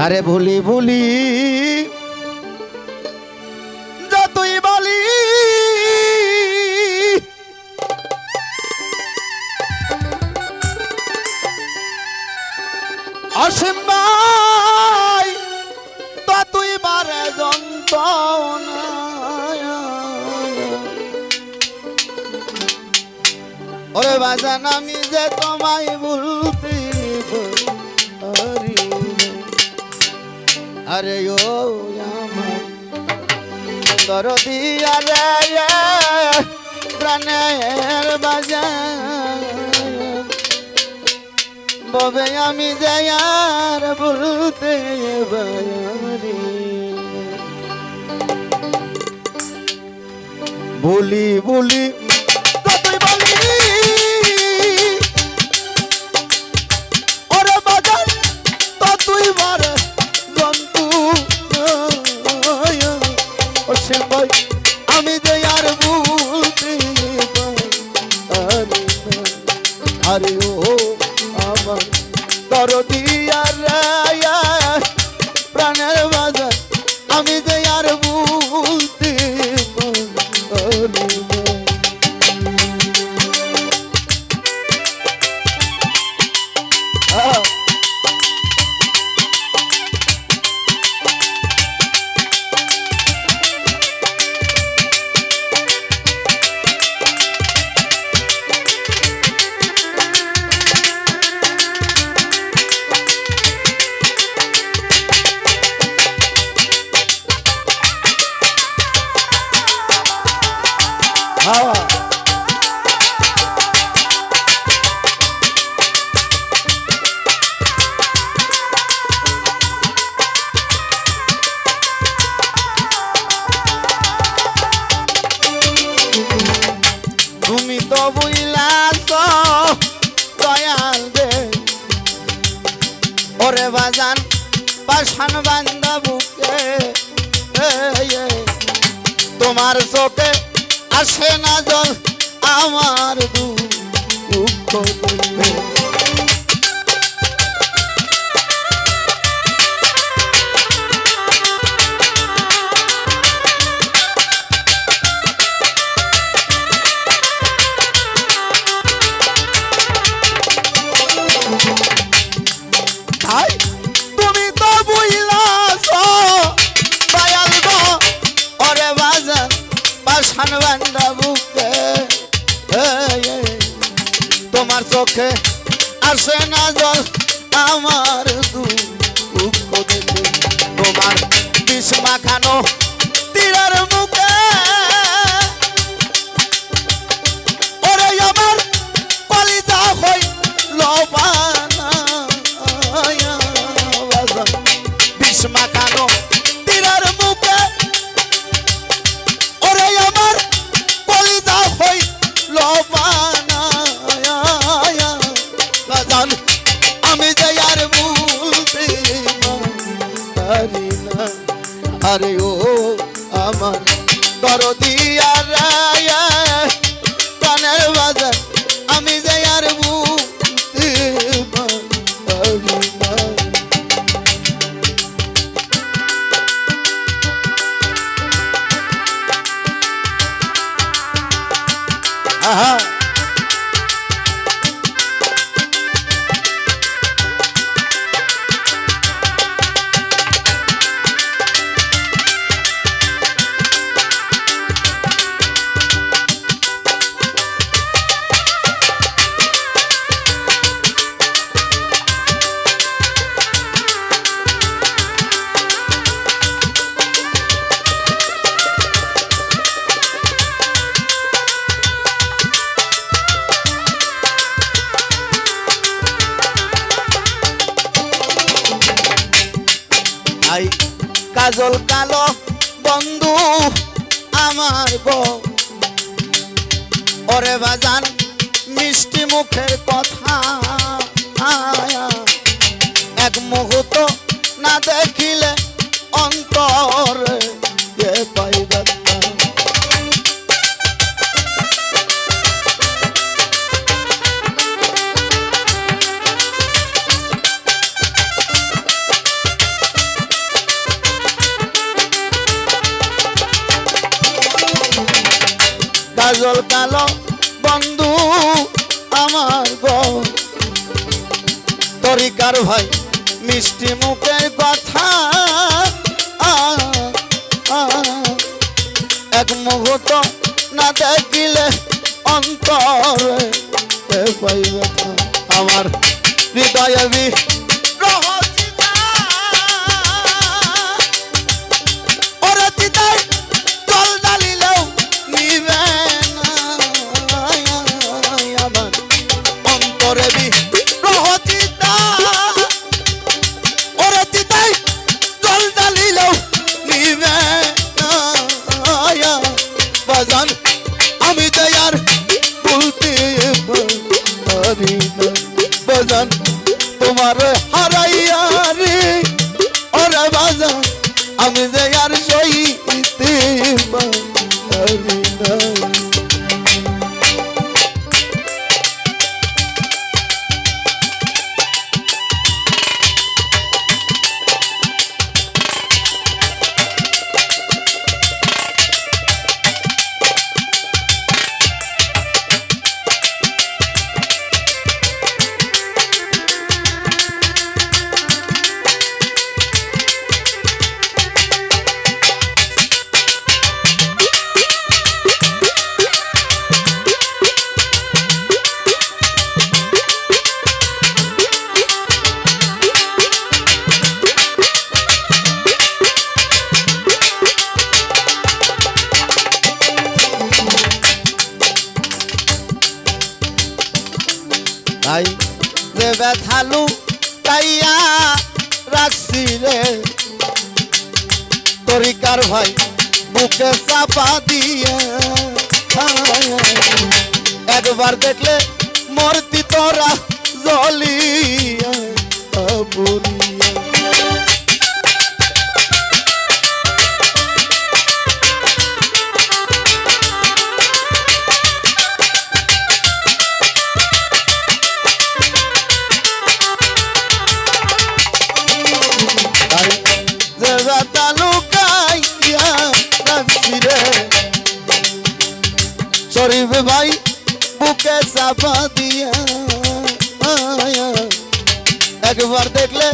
তারে ভুলি ভুলি, যতই বলি। অসীম ভাই, ততই বারে যন্ত্রণা ওরে বাজান, আমি যে তোমায় বলতে আরে ও আমার দরদি আরে প্রাণের বাজান ববে আমি যে আর বলতে বলি বলি ভাই আমি যে আর আরে পাশান বান্দা বুকে। তোমার চোখে আসে না জল আমার দুঃখ আমার দুঃখ তোমার বিষ মাখানো কাজল কালো বন্ধু আমার বউ। ওরে বাজান, মিষ্টি মুখের কথা এক মুহূর্ত না দেখিলে অন্তরে কাজল কালো বন্ধু আমার গো। ভাই মিষ্টি মুখের কথা পারি না বাজান তোমার তাই রে ব্যথালু তাইয়া রাখছি রে তরিকার ভাই বুকে চাপা দিয়ে একবার দেখলে মর্তি তোরা জলিয়া পুরিয়া শরীফ ভাই বুকে চাপা দিয়া একবার দেখলে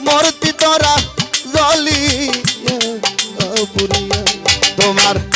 মূর্তি তোরা জলি পুরিয়া তোমার আবুল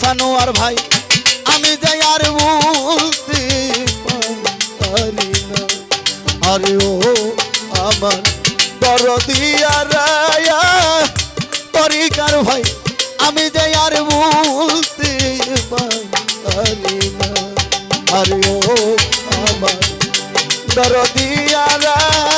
সানোয়ার ভাই, আমি যাই আর বলতে পারি না। আরে ও আমার দরদিয়া রায়া তরিকার ভাই, আমি যাই আর বলতে পারি না। আরে ও আমার দরদিয়া রায়া